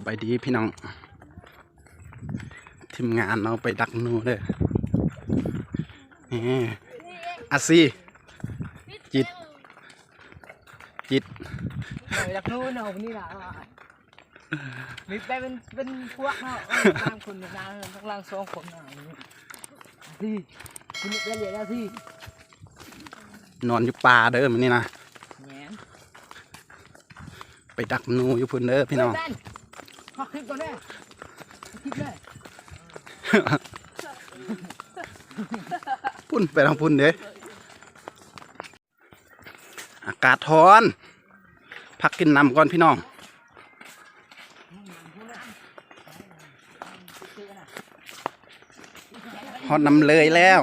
สบายดีพี่น้อง ทีมงานเราไปดักหนูเด้อนี่อาซีจิต จิตหน่อยดักนู้นเอาคนนี้ละมีไปเป็นเป็นพวกเนาะกลางคนกลางข้างล่างสองคนเนาะที่คุณไปเรียนแล้วที่นอนอยู่ป่าเด้อมันนี่นะแหมไปดักหนูอยู่พุ่นเด้อพี่น้องเฮ้ย พักคลิปก่อนแน่คลิปเลยพุ่นไปทางพุ่นเด้ออากาศร้อนพักกินน้ำก่อนพี่น้องฮอดน้ำเลยแล้ว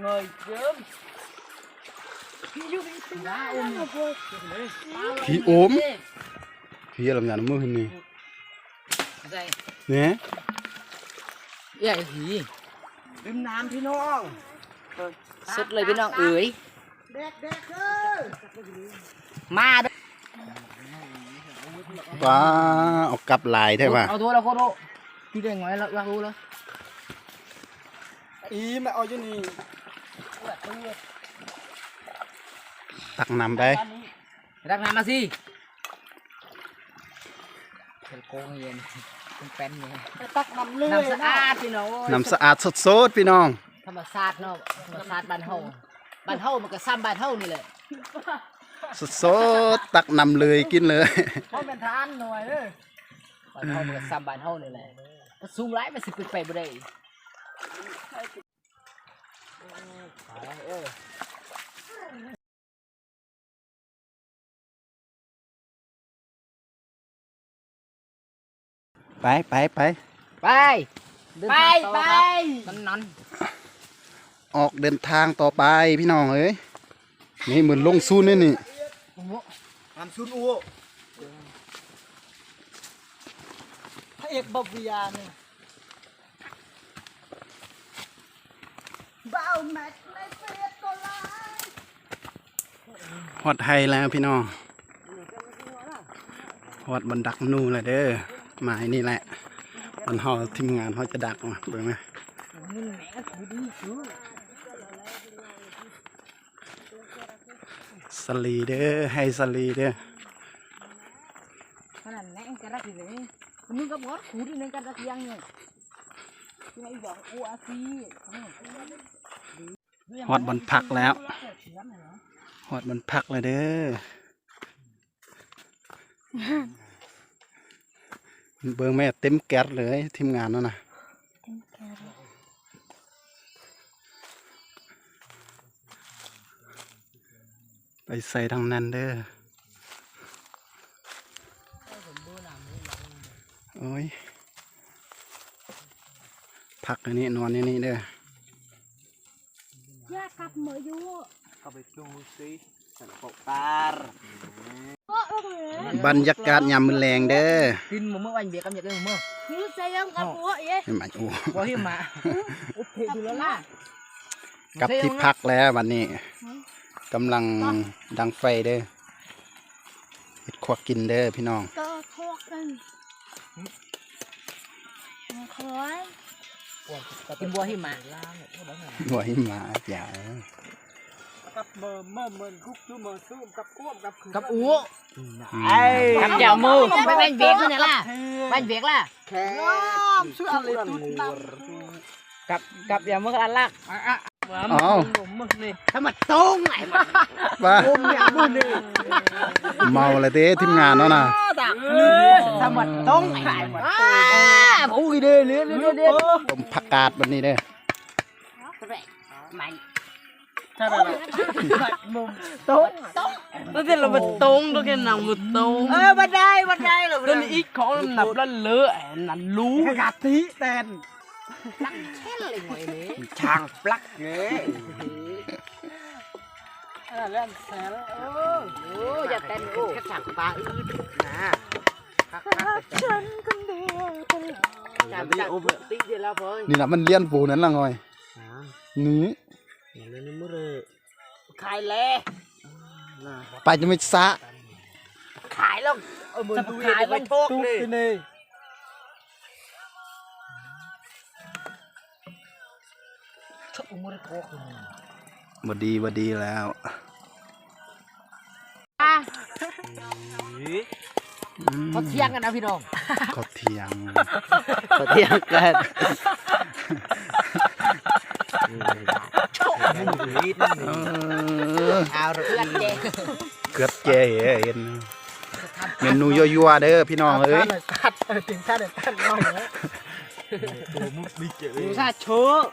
เงยเยิ้มพี่โอม พี่ลำยานมือขึ้นนี่ใส่เนี่ยใหญ่หีริมน้ำพี่น้องสุดเลยพี่น้องเอ๋ยเด็กเด็กเอ้ยมาเด้อว้าเอากลับลายได้ป่ะเอาตัวเราโคตรพี่ได้ไงแล้วอยากรู้แล้วอีแม่เอาอยู่นี่ตักน้ำไปรักน้ำมาสิ เป็นโกงเย็นเป็นแป้นเนี่ยตักน้ำเลยน้ำสะอาดพี่น้องน้ำสะอาดสดๆพี่น้อง ธรรมชาติเนาะธรรมชาติบ้านเฮาบ้านเฮามันก็ซ้ำบ้านเฮานี่แหละสดๆตักน้ำเลยกินเลยเขาเป็นทานหน่อยเด้อบ้านเฮามันก็ซ้ำบ้านเฮานี่แหละถ้าสูงหลายมันสิเป็นไปบ่ได้ ไปไปไปไปไปไปนั่นนั่นออกเดินทางต่อไปพี่น้องเอ้ยนี่เหมือนลงซูนนี่นี่น้ำซุนอูพระเอกบับวิยาเนี่ยบ้าวแม็กในเฟสก็ไลายฮอดไฮแล้วพี่น้องฮอดบันดักนูเลยเด้อห มายนี่แหละมันฮอทีมงานเขาจะดักมาเบิ่งไหมสลีเด้อให้สลีเด้อขนาดแน่งกระดักอยู่เลยมึงก็บอกขูดในกระดักยังเนี่ยที่ไหนบอกโออาซีฮอดบนพักแล้วฮอดบนพักเลยเด้อ เบิ่งแม่เต็มแก๊สเลยทีมงานนั่นนะไปใส่ทางนั้นเด้อโอ้ยพักอันนี้นอนอันนี้เด้อ Ya kap mo yo. เข้าไปจูสิสันปกตาร์ บรรยากาศยามมื้อแรงเด้อ tin mà mơ anh biết cảm nhận cái mơ Ni sayang kap mo ye. เห็นไหมโอ้ có hiểm mà úp thế thì nó là กลับที่พักแล้ววันนี้กำลังดังไฟเด้อเฮ็ดควักกินเด้อพี่น้อง To thok kan. Khói. có tin bùa hiểm mà บ่ให้มาอย่า กับเบอร์เมื่อเมื่อคุกจูเมื่อซูมกับอ้วมกับคือ cặp ú ไอ้ cặp chào mơ bánh bánh việc thôi nè là bánh việc là แค่น้ำซุนเลยตุนน้ cặp cặp chào mơ ăn lạc อ้าว sao mà tông lại mà ว่าำเนี่ยมือนี่เมาเลยเด้ทีมงานเนาะนะ sao mà tông lại mà à bố đi đi đi đi đi đi ต้มผักกาดวันนี้เด้อ mạnh ใช่ไหมล่ะ tông tông Nó tên là vật tông, nó cái nào vật tông ơ bên đây bên đây là Nó là ít khó nó nập nó lỡ nó lú กะทิแตน chết lại ngoài đấy ช่างปลักเงี้ยเล่นแสนเออ ô giờ tên ô cái thằng ba ư นะ Chân con đeo con. làm cái ôm tí đi lao thôi นี่นะมันเลี้ยนปูนั่นละงอยนี่ khai lê ไปจะไม่ซะ khai lắm เอามือดูขายไปโชคเลยนี่ชกมือโคกเลยบดีบดีแล้วอะอืมเขาเที่ยงกันนะพี่น้องเขาเถียงเขาเที่ยงกัน เออเอาเพื่อนเจ๊เกือบแก่เห็นเมนูยั่วๆเด้อพี่น้องเอ้ยตัดถึงขั้นตัดน้อยแล้วดูซะโชว์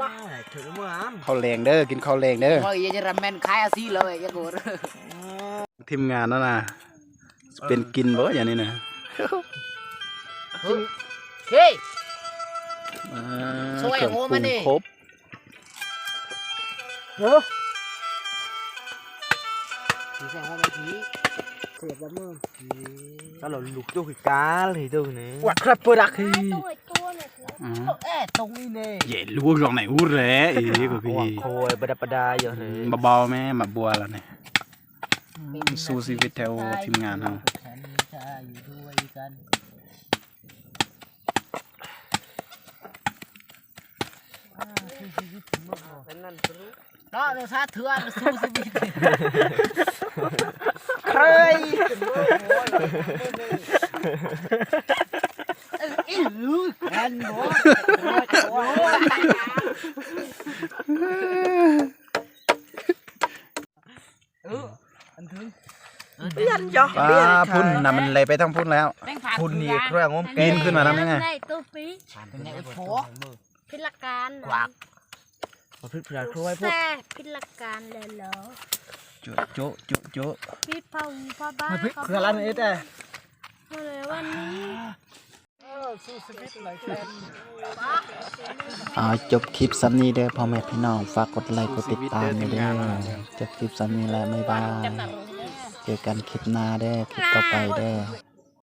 ล่าถึงมืออ้ำข้าวแรงเด้อกินข้าวแรงเด้อว่าอย่าจะรำแมนคล้ายอาซีเลยอย่าโกรธทีมงานนั่นน่ะเป็นกินบ่อย่างนี้นะเฮ้ยอ่าช่วยเครื่องโอ้ปรุมางนี่ครบ เฮ้ยสีแสงว่าไม่ผีเสียบแล้วมือถ้าเราลุกตัวคือการเลยตัวนี้วัดครับเปิดรักทีตัวตัวเนี่ยคืออ๋อเอ๊ะตรงนี้เน่เย่รู้ตรงไหนอู้แหละอีกก็คือโคยประดับประดาอยู่เลยเบาๆแม่มาบัวแล้วเนี่ยสู้ชีวิตแถวทีมงานเฮาฉันจะอ ยู่ด้วยกันนั่นเนาะดูซะเถื่อนสู้ชีวิตใครอีลูกแอนโหเอออันถึงเปลี่ยนจ้ะป้าพุ่นน่ะมันเลยไปทั้งพุ่นแล้วแม่งผ่านนี่เครื่องงมปีนขึ้นมาแล้วไงได้ตัวปีเป็นไงโผพิลการกวัก มาพิจารณาครัวพวกแซ่พิลการเลยเหรอจุจุจุจุพี่พ่อพ่อบ้านมาพิคืออะไรนี่แต่มาเลยวันนี้สู้ชีวิตไหลแกนอ่าจบคลิปซ้ำนี้เด้อพ่อแม่พี่น้องฝากกดไลค์กดติดตามเด้อจบคลิปซ้ำนี้แล้วบ๊ายบายเจอกันคลิปหน้าเด้อคลิปต่อไปเด้อ